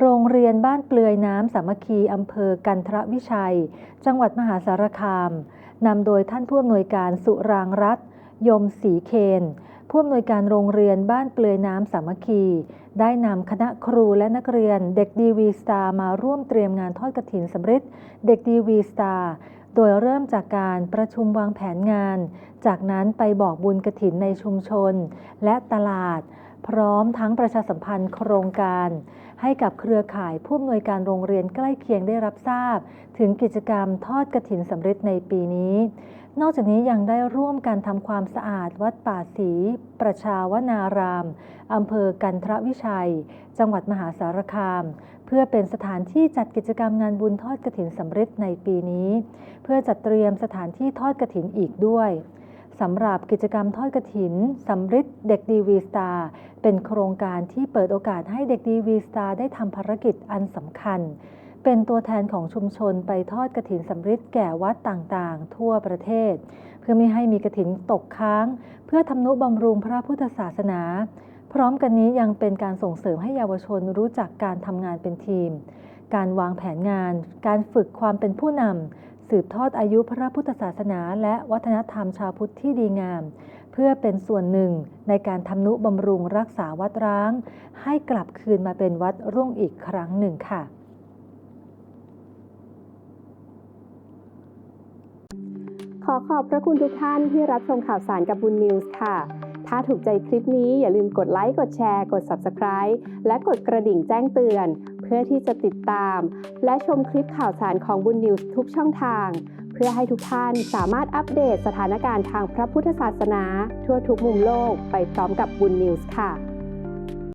โรงเรียนบ้านเปลือยน้ำสามัคคีอำเภอกันทรวิชัย จังหวัดมหาสารคามนำโดยท่านผู้อำนวยการสุรางรัตยมศรีเคน ผู้อำนวยการโรงเรียนบ้านเปลือยน้ำสามัคคี ได้นำคณะครูและนักเรียนเด็กดีวีสตาร์มาร่วมเตรียมงานทอดกระถินสำริดเด็กดีวีสตาร์โดยเริ่มจากการประชุมวางแผนงาน จากนั้นไปบอกบุญกระถินในชุมชน และตลาด พร้อมทั้งประชาสัมพันธ์โครงการ ให้กับเครือข่ายผู้อำนวยการโรงเรียนใกล้เคียงได้รับทราบ ถึงกิจกรรมทอดกระถินสำริดในปีนี้ นอกจากนี้ยังได้ร่วมกันทำความสะอาดวัดป่าศรีประชาวนารามอำเภอกันทรวิชัย จังหวัดมหาสารคาม เพื่อเป็นสถานที่จัดกิจกรรมงานบุญทอดกระถินสำริดในปีนี้ เพื่อจัดเตรียมสถานที่ทอดกระถินอีกด้วยสำหรับกิจกรรมทอดกระถินสำริดเด็กดีวีสตาร์เป็นโครงการที่เปิดโอกาสให้เด็กดีวีสตาร์ได้ทำภารกิจอันสำคัญ เป็นตัวแทนของชุมชนไปทอดกระถินสำริดแก่วัดต่างๆ ทั่วประเทศ เพื่อไม่ให้มีกระถินตกค้าง เพื่อทำนุบำรุงพระพุทธศาสนา พร้อมกันนี้ยังเป็นการส่งเสริมให้เยาวชนรู้จักการทำงานเป็นทีม การวางแผนงาน การฝึกความเป็นผู้นำสืบทอดอายุพระพุทธศาสนา และวัฒนธรรมชาวพุทธที่ดีงาม เพื่อเป็นส่วนหนึ่งในการทำนุบำรุงรักษาวัดร้าง ให้กลับคืนมาเป็นวัดรุ่งอีกครั้งหนึ่งค่ะ ขอขอบพระคุณทุกท่านที่รับชมข่าวสารกับบุญนิวส์ค่ะ ถ้าถูกใจคลิปนี้อย่าลืมกดไลค์ กดแชร์ กด Subscribe และกดกระดิ่งแจ้งเตือน เพื่อที่จะติดตาม และชมคลิปข่าวสารของบุญนิวส์ทุกช่องทาง เพื่อให้ทุกท่านสามารถอัปเดตสถานการณ์ทางพระพุทธศาสนา ทั่วทุกมุมโลกไปพร้อมกับบุญนิวส์ค่ะ